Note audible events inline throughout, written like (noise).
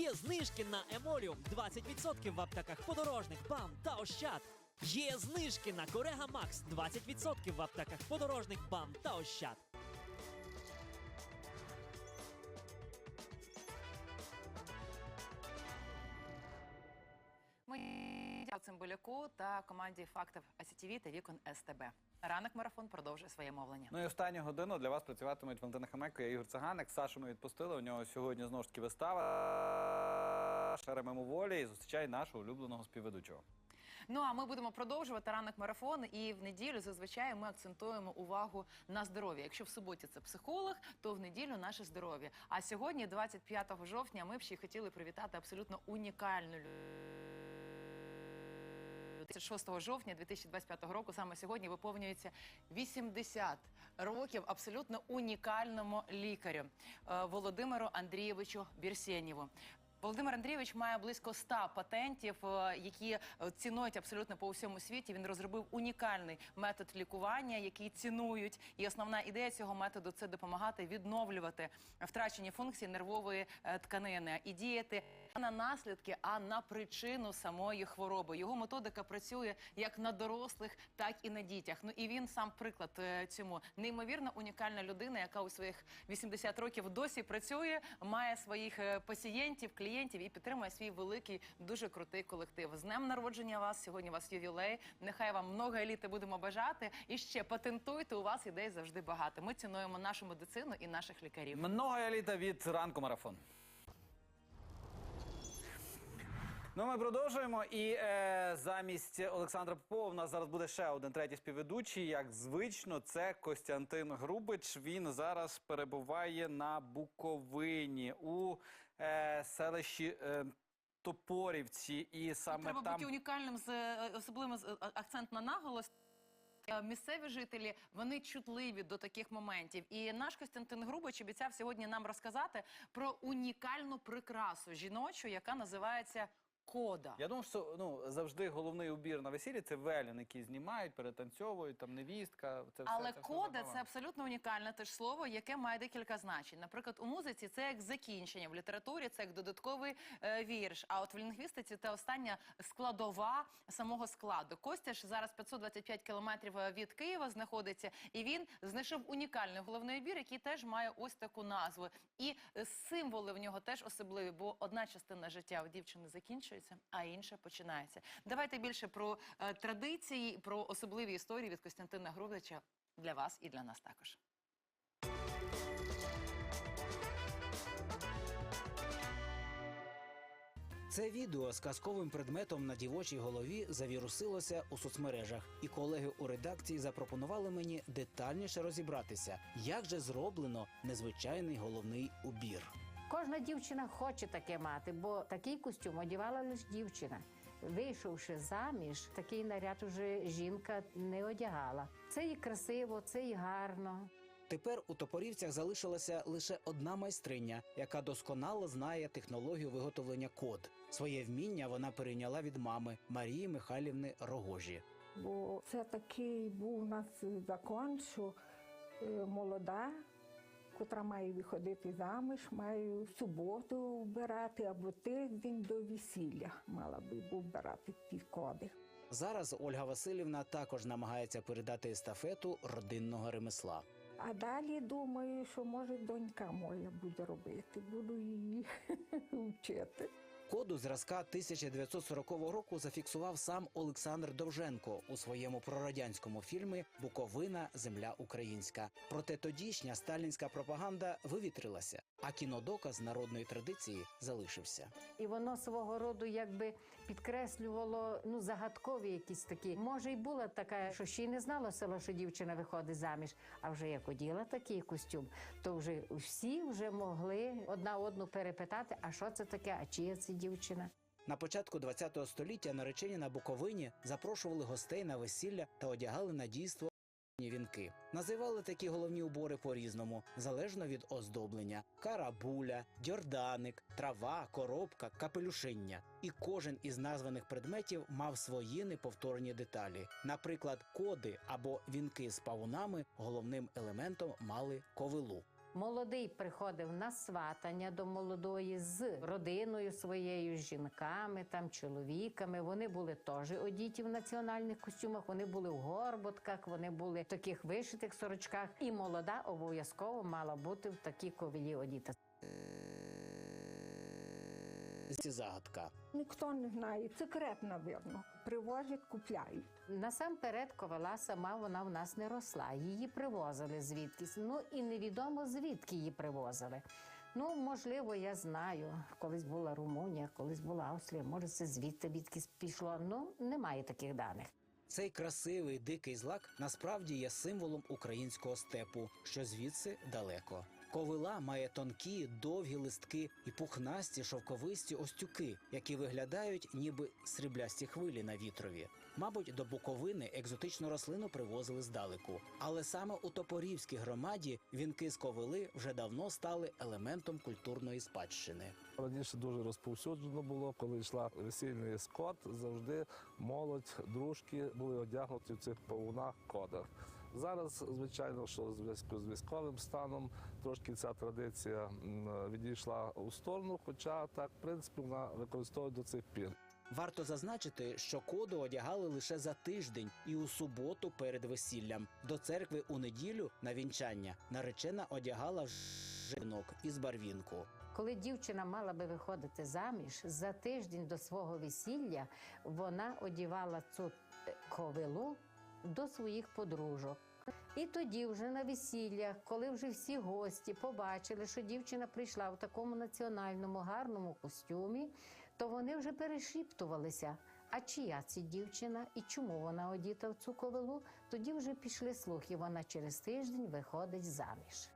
Є знижки на Емоліум 20% в аптеках подорожник, БАМ та Ощад. Є знижки на Корега Макс 20% в аптеках подорожник, БАМ та Ощад. Цимбуляку та команді фактів АСІТІВІ та вікон СТБ. Ранок марафон продовжує своє мовлення. Ну і останню годину для вас працюватимуть Валентина Хамейко і Ігор Цаганик. Сашу ми відпустили. У нього сьогодні знову ж таки вистава. Шеремемо волі і зустрічає нашого улюбленого співведучого. Ну а ми будемо продовжувати ранок марафон. І в неділю зазвичай ми акцентуємо увагу на здоров'я. Якщо в суботі це психолог, то в неділю наше здоров'я. А сьогодні, 25 жовтня, ми б ще хотіли привітати абсолютно унікальну людину. 6 жовтня 2025 року, саме сьогодні, виповнюється 80 років абсолютно унікальному лікарю е, Володимиру Андрійовичу Бірсєнєву. Володимир Андрійович має близько 100 патентів, е, які цінують абсолютно по всьому світі. Він розробив унікальний метод лікування, який цінують. І основна ідея цього методу це допомагати відновлювати втрачені функції нервової е, тканини і діяти на наслідки, а на причину самої хвороби. Його методика працює як на дорослих, так і на дітях. Ну і він сам приклад е, цьому неймовірно унікальна людина, яка у своїх 80 років досі працює, має своїх е, пацієнтів, клієнтів і підтримує свій великий, дуже крутий колектив. З днем народження вас сьогодні у вас ювілей. Нехай вам много еліти будемо бажати. І ще патентуйте. У вас ідей завжди багато. Ми цінуємо нашу медицину і наших лікарів. Много еліта від ранку марафон. Ну, ми продовжуємо. І е, замість Олександра Попова у нас зараз буде ще один третій співведучий. Як звично, це Костянтин Грубич. Він зараз перебуває на Буковині у е, селищі е, Топорівці. І саме Треба там бути унікальним з е, особливим з- акцент на наголос. Е, Місцеві жителі вони чутливі до таких моментів. І наш Костянтин Грубич обіцяв сьогодні нам розказати про унікальну прикрасу жіночу, яка називається кода. Я думаю, що ну завжди головний убір на весіллі це велін, який знімають, перетанцьовують, там невістка. Це все, Але це все кода це абсолютно унікальне теж слово, яке має декілька значень. Наприклад, у музиці це як закінчення, в літературі це як додатковий е, вірш. А от в лінгвістиці це остання складова самого складу. Костя ж зараз 525 кілометрів е, від Києва знаходиться, і він знайшов унікальний головний убір, який теж має ось таку назву. І е, символи в нього теж особливі, бо одна частина життя у дівчини закінчується, а інша починається. Давайте більше про е, традиції, про особливі історії від Костянтина Грубича для вас і для нас також. Це відео з казковим предметом на дівочій голові завірусилося у соцмережах, і колеги у редакції запропонували мені детальніше розібратися, як же зроблено незвичайний головний убір. Кожна дівчина хоче таке мати, бо такий костюм одягала лише дівчина. Вийшовши заміж, такий наряд уже жінка не одягала. Це і красиво, це і гарно. Тепер у топорівцях залишилася лише одна майстриня, яка досконало знає технологію виготовлення код. Своє вміння вона перейняла від мами Марії Михайлівни Рогожі. Бо це такий був у нас закон, що е, молода, котра має виходити заміж, має в суботу вбирати або тиждень до весілля мала би вбирати ті коди. Зараз Ольга Васильівна також намагається передати естафету родинного ремесла. А далі думаю, що може донька моя буде робити, буду її (laughs) вчити. Коду зразка 1940 року зафіксував сам Олександр Довженко у своєму прорадянському фільмі Буковина Земля Українська. Проте тодішня сталінська пропаганда вивітрилася, а кінодоказ народної традиції залишився. І воно свого роду якби підкреслювало ну загадкові якісь такі. Може, й була така, що ще й не знало село, що дівчина виходить заміж. А вже як оділа такий костюм, то вже всі вже могли одна одну перепитати, а що це таке, а чия це дівчина. На початку ХХ століття наречені на Буковині запрошували гостей на весілля та одягали на дійство вінки. Називали такі головні убори по-різному, залежно від оздоблення: карабуля, дьорданик, трава, коробка, капелюшиння. І кожен із названих предметів мав свої неповторні деталі. Наприклад, коди або вінки з павунами головним елементом мали ковилу. Молодий приходив на сватання до молодої з родиною своєю, з жінками, там, чоловіками. Вони були теж одіті в національних костюмах, вони були в горботках, вони були в таких вишитих сорочках. І молода обов'язково мала бути в такій ковілі одіта. Загадка. Ніхто не знає, секрет, напевно. Привозять, купляють. Насамперед, ковала сама вона в нас не росла. Її привозили звідкись. Ну і невідомо звідки її привозили. Ну, можливо, я знаю. Колись була Румунія, колись була Австрія. Може, це звідти відкись пішло. Ну, немає таких даних. Цей красивий дикий злак насправді є символом українського степу, що звідси далеко. Ковила має тонкі, довгі листки і пухнасті шовковисті остюки, які виглядають ніби сріблясті хвилі на вітрові. Мабуть, до Буковини екзотичну рослину привозили здалеку. Але саме у Топорівській громаді вінки з ковили вже давно стали елементом культурної спадщини. Раніше дуже розповсюджено було, коли йшла весільний скот, завжди молодь, дружки були одягнуті в цих павунах кодах. Зараз, звичайно, що в зв'язку з військовим станом трошки ця традиція відійшла у сторону, хоча так, в принципі, вона використовує до цих пір. Варто зазначити, що коду одягали лише за тиждень і у суботу перед весіллям. До церкви у неділю на вінчання наречена одягала жінок із барвінку. Коли дівчина мала би виходити заміж, за тиждень до свого весілля вона одівала цю е, ковилу до своїх подружок. І тоді, вже на весіллях, коли вже всі гості побачили, що дівчина прийшла в такому національному гарному костюмі, то вони вже перешіптувалися. А чия ця дівчина і чому вона одіта в цю ковилу? Тоді вже пішли слухи. Вона через тиждень виходить заміж.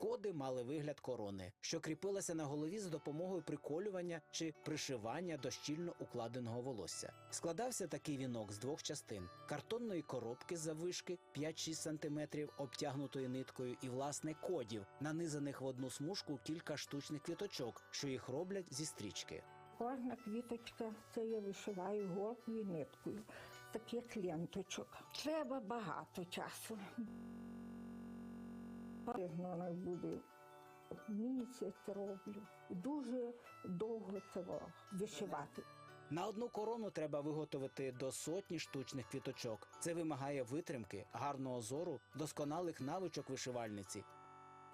Коди мали вигляд корони, що кріпилася на голові за допомогою приколювання чи пришивання до щільно укладеного волосся. Складався такий вінок з двох частин: картонної коробки заввишки 5-6 см, обтягнутої ниткою, і власне кодів, нанизаних в одну смужку кілька штучних квіточок, що їх роблять зі стрічки. Кожна квіточка це я вишиваю голкою ниткою. Таких ленточок. Треба багато часу. Вона буде місяць роблю. Дуже довго це вишивати. На одну корону треба виготовити до сотні штучних квіточок. Це вимагає витримки, гарного зору, досконалих навичок вишивальниці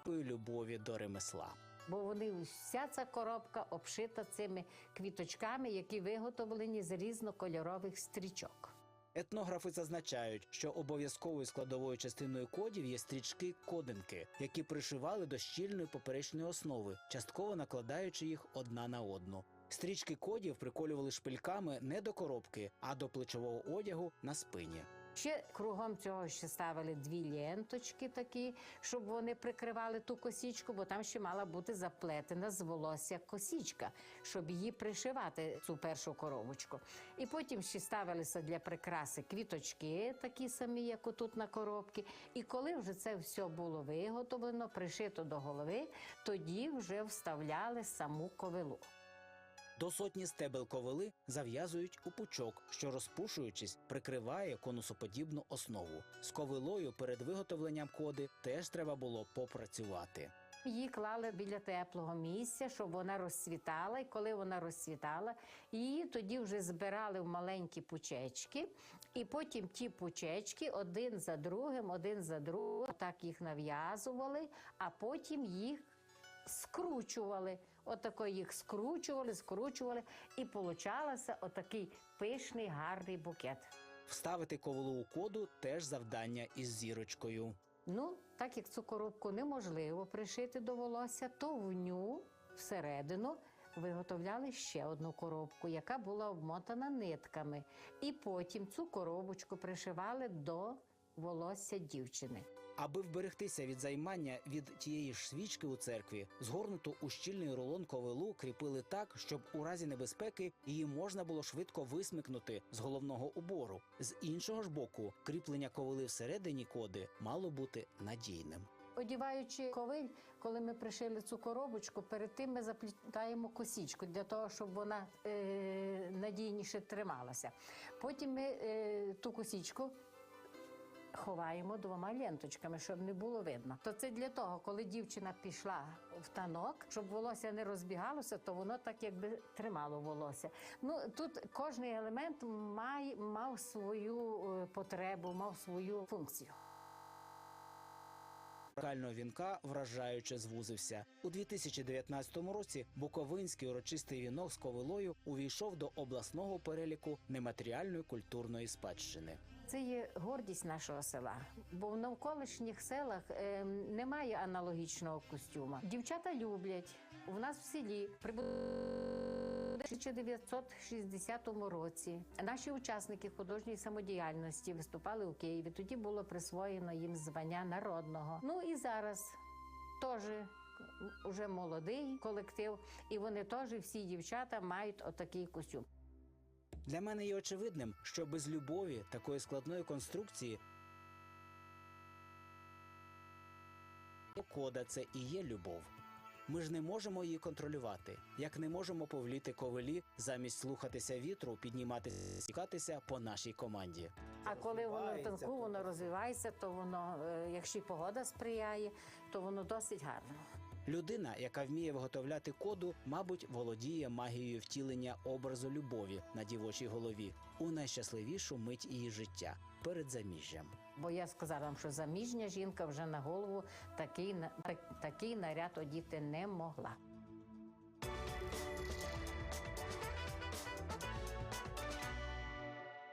і любові до ремесла. Бо вони вся ця коробка обшита цими квіточками, які виготовлені з різнокольорових стрічок. Етнографи зазначають, що обов'язковою складовою частиною кодів є стрічки кодинки, які пришивали до щільної поперечної основи, частково накладаючи їх одна на одну. Стрічки кодів приколювали шпильками не до коробки, а до плечового одягу на спині. Ще кругом цього ще ставили дві ленточки такі, щоб вони прикривали ту косічку, бо там ще мала бути заплетена з волосся косічка, щоб її пришивати цю першу коробочку. І потім ще ставилися для прикраси квіточки, такі самі, як отут на коробці. І коли вже це все було виготовлено, пришито до голови, тоді вже вставляли саму ковилу. До сотні стебел ковили зав'язують у пучок, що розпушуючись, прикриває конусоподібну основу. З ковилою перед виготовленням коди теж треба було попрацювати. Її клали біля теплого місця, щоб вона розцвітала. І коли вона розцвітала, її тоді вже збирали в маленькі пучечки, і потім ті пучечки один за другим, один за другим, так їх нав'язували, а потім їх скручували. Отако їх скручували, скручували, і получалося отакий пишний гарний букет. Вставити ковилу у коду теж завдання із зірочкою. Ну, так як цю коробку неможливо пришити до волосся, то в ню всередину виготовляли ще одну коробку, яка була обмотана нитками. І потім цю коробочку пришивали до волосся дівчини. Аби вберегтися від займання від тієї ж свічки у церкві, згорнуту у щільний рулон ковилу кріпили так, щоб у разі небезпеки її можна було швидко висмикнути з головного убору. З іншого ж боку, кріплення ковили всередині коди мало бути надійним. Одіваючи ковиль, коли ми пришили цю коробочку, перед тим ми заплітаємо косічку для того, щоб вона е, надійніше трималася. Потім ми е, ту косічку ховаємо двома ленточками, щоб не було видно. То це для того, коли дівчина пішла в танок, щоб волосся не розбігалося, то воно так якби тримало волосся. Ну тут кожний елемент має мав свою е, потребу, мав свою функцію. Кального вінка вражаюче звузився. У 2019 році Буковинський урочистий вінок з ковилою увійшов до обласного переліку нематеріальної культурної спадщини. Це є гордість нашого села, бо в навколишніх селах е, немає аналогічного костюма. Дівчата люблять. У нас в селі в 1960 році. Наші учасники художньої самодіяльності виступали у Києві. Тоді було присвоєно їм звання народного. Ну і зараз теж уже молодий колектив, і вони теж всі дівчата мають отакий костюм. Для мене є очевидним, що без любові такої складної конструкції кода це і є любов. Ми ж не можемо її контролювати, як не можемо повліти ковелі замість слухатися вітру, підніматися, стікатися по нашій команді. А коли воно танку, воно розвивається, то воно, е, якщо погода сприяє, то воно досить гарно. Людина, яка вміє виготовляти коду, мабуть, володіє магією втілення образу любові на дівочій голові у найщасливішу мить її життя перед заміжжям. Бо я сказала вам, що заміжня жінка вже на голову такий, такий наряд одіти не могла.